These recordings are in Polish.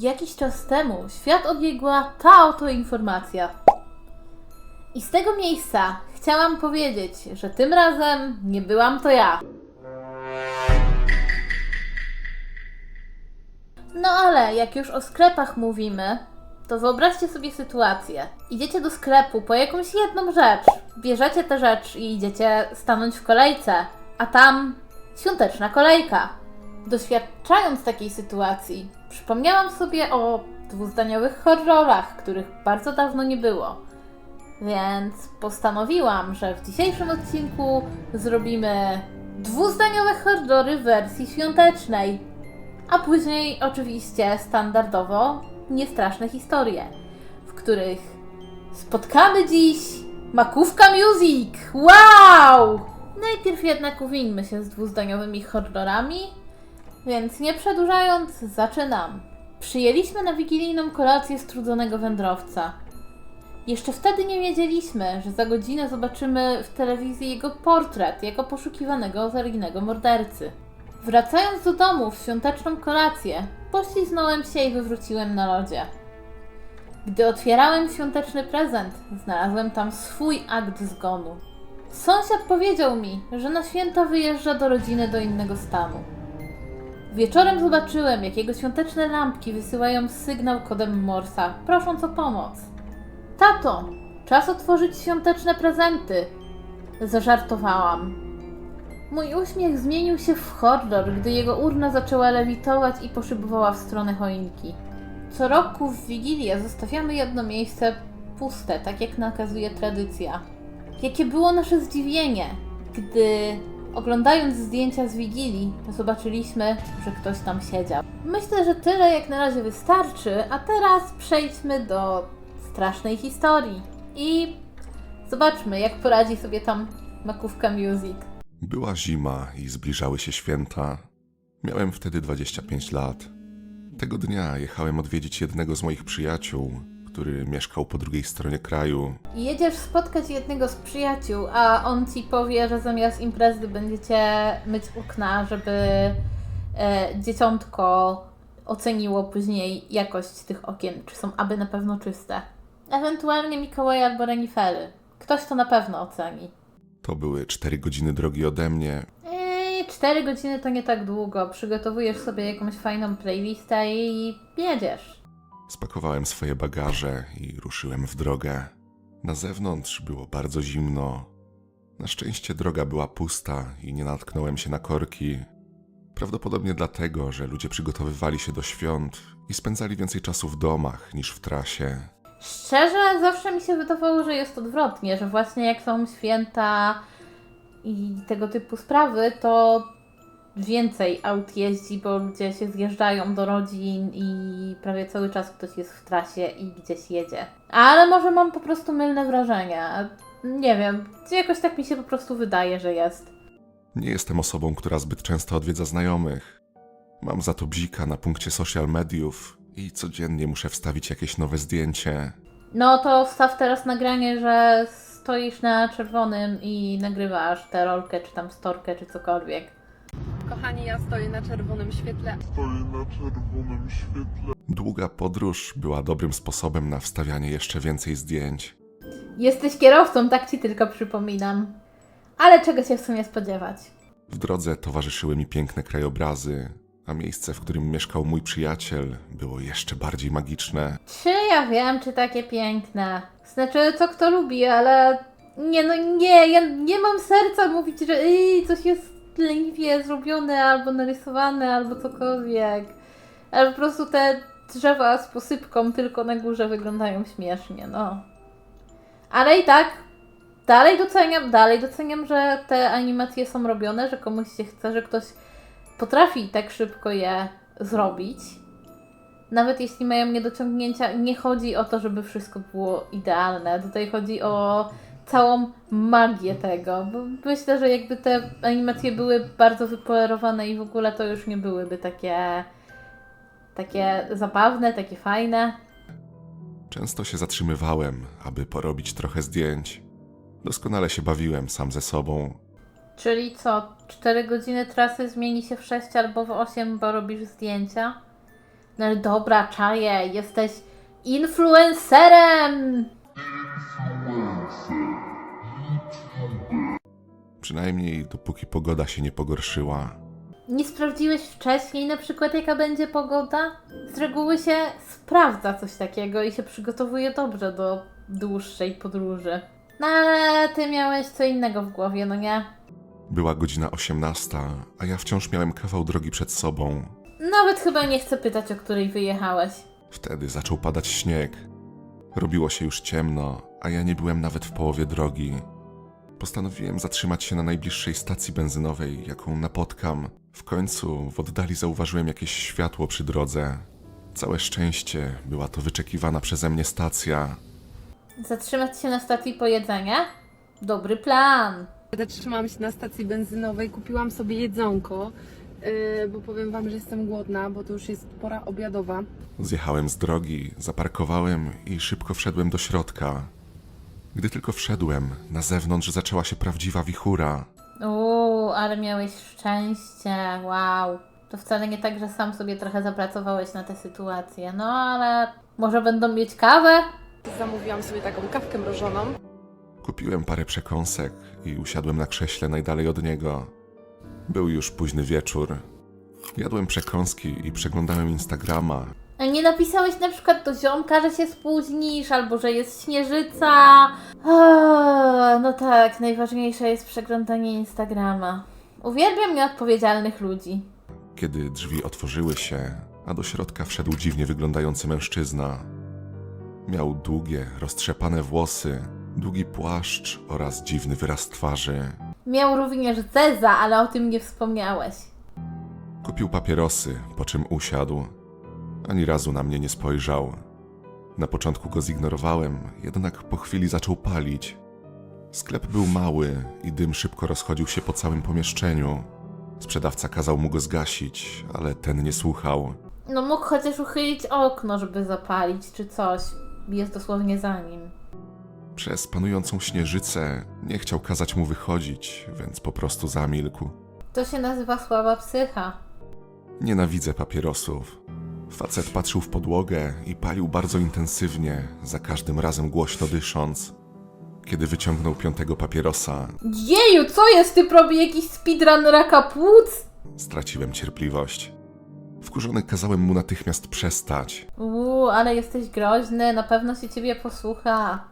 Jakiś czas temu świat obiegła ta oto informacja. I z tego miejsca chciałam powiedzieć, że tym razem nie byłam to ja. No ale jak już o sklepach mówimy, to wyobraźcie sobie sytuację. Idziecie do sklepu po jakąś jedną rzecz, bierzecie tę rzecz i idziecie stanąć w kolejce, a tam świąteczna kolejka. Doświadczając takiej sytuacji, przypomniałam sobie o dwuzdaniowych horrorach, których bardzo dawno nie było. Więc postanowiłam, że w dzisiejszym odcinku zrobimy dwuzdaniowe horrory w wersji świątecznej. A później oczywiście standardowo niestraszne historie, w których spotkamy dziś Makówka Music! Wow! Najpierw jednak uwińmy się z dwuzdaniowymi horrorami, więc nie przedłużając, zaczynam. Przyjęliśmy na wigilijną kolację strudzonego wędrowca. Jeszcze wtedy nie wiedzieliśmy, że za godzinę zobaczymy w telewizji jego portret jako poszukiwanego seryjnego mordercy. Wracając do domu w świąteczną kolację, pośliznąłem się i wywróciłem na lodzie. Gdy otwierałem świąteczny prezent, znalazłem tam swój akt zgonu. Sąsiad powiedział mi, że na święta wyjeżdża do rodziny do innego stanu. Wieczorem zobaczyłem, jak jego świąteczne lampki wysyłają sygnał kodem Morsa, prosząc o pomoc. Tato, czas otworzyć świąteczne prezenty! Zażartowałam. Mój uśmiech zmienił się w horror, gdy jego urna zaczęła lewitować i poszybowała w stronę choinki. Co roku w Wigilię zostawiamy jedno miejsce puste, tak jak nakazuje tradycja. Jakie było nasze zdziwienie, gdy oglądając zdjęcia z Wigilii zobaczyliśmy, że ktoś tam siedział. Myślę, że tyle jak na razie wystarczy, a teraz przejdźmy do strasznej historii. I zobaczmy, jak poradzi sobie tam makówka Music. Była zima i zbliżały się święta. Miałem wtedy 25 lat. Tego dnia jechałem odwiedzić jednego z moich przyjaciół, który mieszkał po drugiej stronie kraju. Jedziesz spotkać jednego z przyjaciół, a on ci powie, że zamiast imprezy będziecie myć okna, żeby e, dzieciątko oceniło później jakość tych okien, czy są aby na pewno czyste. Ewentualnie Mikołaj albo renifery. Ktoś to na pewno oceni. To były 4 godziny drogi ode mnie. Eee, 4 godziny to nie tak długo. Przygotowujesz sobie jakąś fajną playlistę i jedziesz. Spakowałem swoje bagaże i ruszyłem w drogę. Na zewnątrz było bardzo zimno. Na szczęście droga była pusta i nie natknąłem się na korki. Prawdopodobnie dlatego, że ludzie przygotowywali się do świąt i spędzali więcej czasu w domach niż w trasie. Szczerze, zawsze mi się wydawało, że jest odwrotnie, że właśnie jak są święta i tego typu sprawy, to więcej aut jeździ, bo ludzie się zjeżdżają do rodzin i prawie cały czas ktoś jest w trasie i gdzieś jedzie. Ale może mam po prostu mylne wrażenia. Nie wiem, jakoś tak mi się po prostu wydaje, że jest. Nie jestem osobą, która zbyt często odwiedza znajomych. Mam za to bzika na punkcie social mediów i codziennie muszę wstawić jakieś nowe zdjęcie. No to wstaw teraz nagranie, że stoisz na czerwonym i nagrywasz tę rolkę, czy tam storkę, czy cokolwiek. Kochani, ja stoję na czerwonym świetle. Stoję na czerwonym świetle. Długa podróż była dobrym sposobem na wstawianie jeszcze więcej zdjęć. Jesteś kierowcą, tak ci tylko przypominam. Ale czego się w sumie spodziewać? W drodze towarzyszyły mi piękne krajobrazy, a miejsce, w którym mieszkał mój przyjaciel, było jeszcze bardziej magiczne. Czy ja wiem, czy takie piękne? Znaczy, co kto lubi, ale nie, no nie, ja nie mam serca mówić, że yy, coś jest leniwie zrobione, albo narysowane, albo cokolwiek. Ale po prostu te drzewa z posypką tylko na górze wyglądają śmiesznie, no. Ale i tak, dalej doceniam, dalej doceniam, że te animacje są robione, że komuś się chce, że ktoś potrafi tak szybko je zrobić. Nawet jeśli mają niedociągnięcia, nie chodzi o to, żeby wszystko było idealne. Tutaj chodzi o całą magię tego. Bo myślę, że jakby te animacje były bardzo wypolerowane i w ogóle to już nie byłyby takie takie zabawne, takie fajne. Często się zatrzymywałem, aby porobić trochę zdjęć. Doskonale się bawiłem sam ze sobą. Czyli co, 4 godziny trasy zmieni się w 6 albo w 8, bo robisz zdjęcia? No ale dobra, czaję, jesteś influencerem! Przynajmniej dopóki pogoda się nie pogorszyła. Nie sprawdziłeś wcześniej na przykład jaka będzie pogoda? Z reguły się sprawdza coś takiego i się przygotowuje dobrze do dłuższej podróży. No ale ty miałeś co innego w głowie, no nie? Była godzina 18, a ja wciąż miałem kawał drogi przed sobą. Nawet chyba nie chcę pytać, o której wyjechałeś. Wtedy zaczął padać śnieg. Robiło się już ciemno, a ja nie byłem nawet w połowie drogi. Postanowiłem zatrzymać się na najbliższej stacji benzynowej, jaką napotkam. W końcu w oddali zauważyłem jakieś światło przy drodze. Całe szczęście była to wyczekiwana przeze mnie stacja. Zatrzymać się na stacji po jedzenie? Dobry plan. Zatrzymałam się na stacji benzynowej, kupiłam sobie jedzonko, bo powiem Wam, że jestem głodna, bo to już jest pora obiadowa. Zjechałem z drogi, zaparkowałem i szybko wszedłem do środka. Gdy tylko wszedłem, na zewnątrz zaczęła się prawdziwa wichura. Uuu, ale miałeś szczęście, wow. To wcale nie tak, że sam sobie trochę zapracowałeś na tę sytuację. No ale może będą mieć kawę? Zamówiłam sobie taką kawkę mrożoną. Kupiłem parę przekąsek i usiadłem na krześle najdalej od niego. Był już późny wieczór. Jadłem przekąski i przeglądałem Instagrama. A nie napisałeś na przykład do ziomka, że się spóźnisz, albo że jest śnieżyca? O, no tak, najważniejsze jest przeglądanie Instagrama. Uwielbiam nieodpowiedzialnych ludzi. Kiedy drzwi otworzyły się, a do środka wszedł dziwnie wyglądający mężczyzna. Miał długie, roztrzepane włosy, długi płaszcz oraz dziwny wyraz twarzy. Miał również Zeza, ale o tym nie wspomniałeś. Kupił papierosy, po czym usiadł. Ani razu na mnie nie spojrzał. Na początku go zignorowałem, jednak po chwili zaczął palić. Sklep był mały i dym szybko rozchodził się po całym pomieszczeniu. Sprzedawca kazał mu go zgasić, ale ten nie słuchał. No mógł chociaż uchylić okno, żeby zapalić, czy coś. Jest dosłownie za nim. Przez panującą śnieżycę nie chciał kazać mu wychodzić, więc po prostu zamilkł. To się nazywa słaba psycha. Nienawidzę papierosów. Facet patrzył w podłogę i palił bardzo intensywnie, za każdym razem głośno dysząc. Kiedy wyciągnął piątego papierosa, Jeju, co jest? Ty robi jakiś speedrun raka płuc? straciłem cierpliwość. Wkurzony kazałem mu natychmiast przestać. Uuu, ale jesteś groźny, na pewno się ciebie posłucha.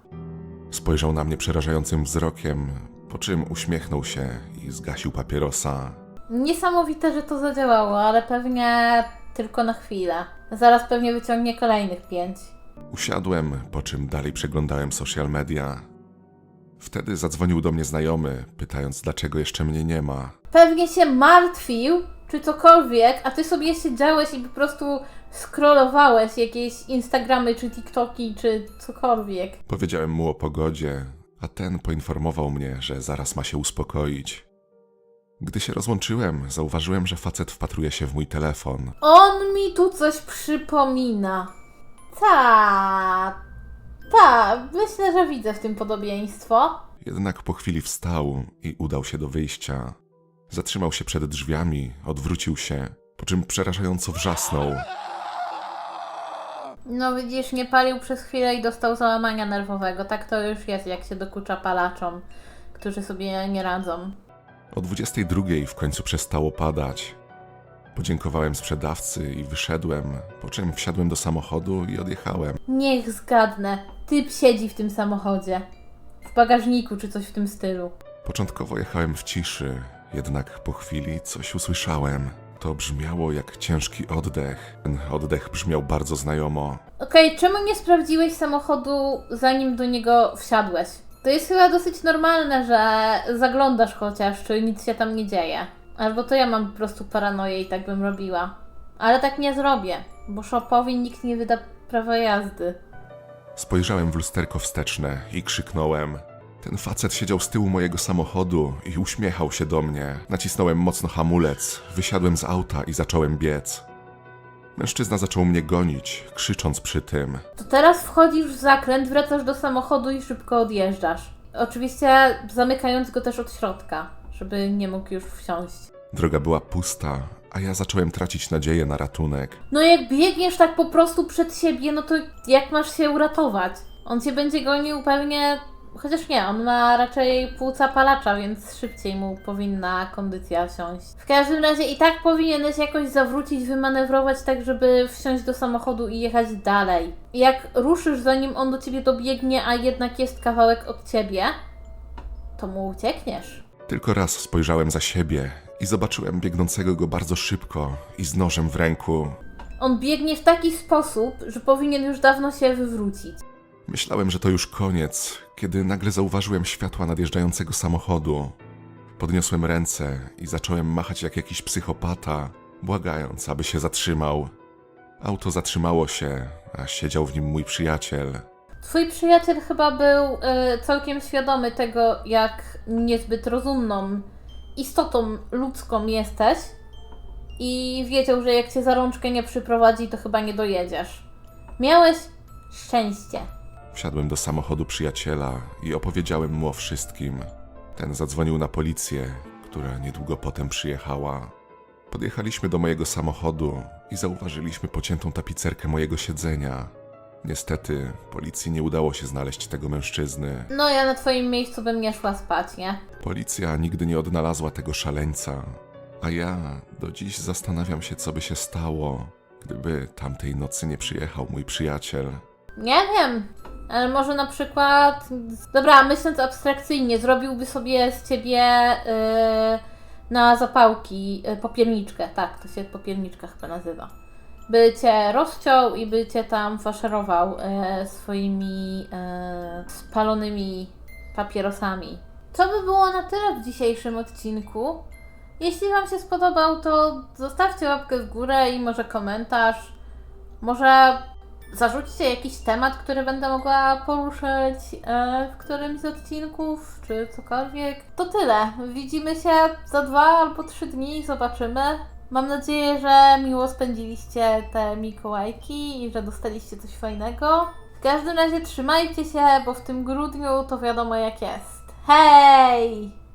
Spojrzał na mnie przerażającym wzrokiem, po czym uśmiechnął się i zgasił papierosa. Niesamowite, że to zadziałało, ale pewnie tylko na chwilę. Zaraz pewnie wyciągnie kolejnych pięć. Usiadłem, po czym dalej przeglądałem social media. Wtedy zadzwonił do mnie znajomy, pytając, dlaczego jeszcze mnie nie ma. Pewnie się martwił, czy cokolwiek, a ty sobie siedziałeś i po prostu scrollowałeś jakieś Instagramy, czy TikToki, czy cokolwiek. Powiedziałem mu o pogodzie, a ten poinformował mnie, że zaraz ma się uspokoić. Gdy się rozłączyłem, zauważyłem, że facet wpatruje się w mój telefon. On mi tu coś przypomina. Ta, ta, myślę, że widzę w tym podobieństwo. Jednak po chwili wstał i udał się do wyjścia. Zatrzymał się przed drzwiami, odwrócił się, po czym przerażająco wrzasnął. No widzisz, nie palił przez chwilę i dostał załamania nerwowego. Tak to już jest, jak się dokucza palaczom, którzy sobie nie radzą. O 22 w końcu przestało padać. Podziękowałem sprzedawcy i wyszedłem, po czym wsiadłem do samochodu i odjechałem. Niech zgadnę, typ siedzi w tym samochodzie. W bagażniku czy coś w tym stylu. Początkowo jechałem w ciszy, jednak po chwili coś usłyszałem. To brzmiało jak ciężki oddech. Ten oddech brzmiał bardzo znajomo. Okej, czemu nie sprawdziłeś samochodu zanim do niego wsiadłeś? To jest chyba dosyć normalne, że zaglądasz chociaż, czy nic się tam nie dzieje. Albo to ja mam po prostu paranoję i tak bym robiła. Ale tak nie zrobię, bo szopowi nikt nie wyda prawa jazdy. Spojrzałem w lusterko wsteczne i krzyknąłem. Ten facet siedział z tyłu mojego samochodu i uśmiechał się do mnie. Nacisnąłem mocno hamulec, wysiadłem z auta i zacząłem biec. Mężczyzna zaczął mnie gonić, krzycząc przy tym. To teraz wchodzisz w zakręt, wracasz do samochodu i szybko odjeżdżasz. Oczywiście zamykając go też od środka, żeby nie mógł już wsiąść. Droga była pusta, a ja zacząłem tracić nadzieję na ratunek. No jak biegniesz tak po prostu przed siebie, no to jak masz się uratować? On cię będzie gonił pewnie... Chociaż nie, on ma raczej płuca palacza, więc szybciej mu powinna kondycja siąść. W każdym razie i tak powinieneś jakoś zawrócić, wymanewrować tak, żeby wsiąść do samochodu i jechać dalej. Jak ruszysz zanim on do ciebie dobiegnie, a jednak jest kawałek od ciebie, to mu uciekniesz. Tylko raz spojrzałem za siebie i zobaczyłem biegnącego go bardzo szybko i z nożem w ręku. On biegnie w taki sposób, że powinien już dawno się wywrócić. Myślałem, że to już koniec, kiedy nagle zauważyłem światła nadjeżdżającego samochodu. Podniosłem ręce i zacząłem machać jak jakiś psychopata, błagając, aby się zatrzymał. Auto zatrzymało się, a siedział w nim mój przyjaciel. Twój przyjaciel chyba był y, całkiem świadomy tego, jak niezbyt rozumną istotą ludzką jesteś i wiedział, że jak cię za rączkę nie przyprowadzi, to chyba nie dojedziesz. Miałeś szczęście. Wsiadłem do samochodu przyjaciela i opowiedziałem mu o wszystkim. Ten zadzwonił na policję, która niedługo potem przyjechała. Podjechaliśmy do mojego samochodu i zauważyliśmy pociętą tapicerkę mojego siedzenia. Niestety, policji nie udało się znaleźć tego mężczyzny. No ja na twoim miejscu bym nie szła spać, nie? Policja nigdy nie odnalazła tego szaleńca, a ja do dziś zastanawiam się, co by się stało, gdyby tamtej nocy nie przyjechał mój przyjaciel. Nie wiem. Ale może na przykład. Dobra, myśląc abstrakcyjnie, zrobiłby sobie z ciebie yy, na zapałki yy, popierniczkę. Tak, to się popierniczka chyba nazywa. By cię rozciął i by cię tam faszerował yy, swoimi yy, spalonymi papierosami. To by było na tyle w dzisiejszym odcinku. Jeśli Wam się spodobał, to zostawcie łapkę w górę i może komentarz. Może zarzućcie jakiś temat, który będę mogła poruszyć e, w którymś z odcinków, czy cokolwiek. To tyle. Widzimy się za dwa albo trzy dni i zobaczymy. Mam nadzieję, że miło spędziliście te Mikołajki i że dostaliście coś fajnego. W każdym razie trzymajcie się, bo w tym grudniu to wiadomo jak jest. Hej!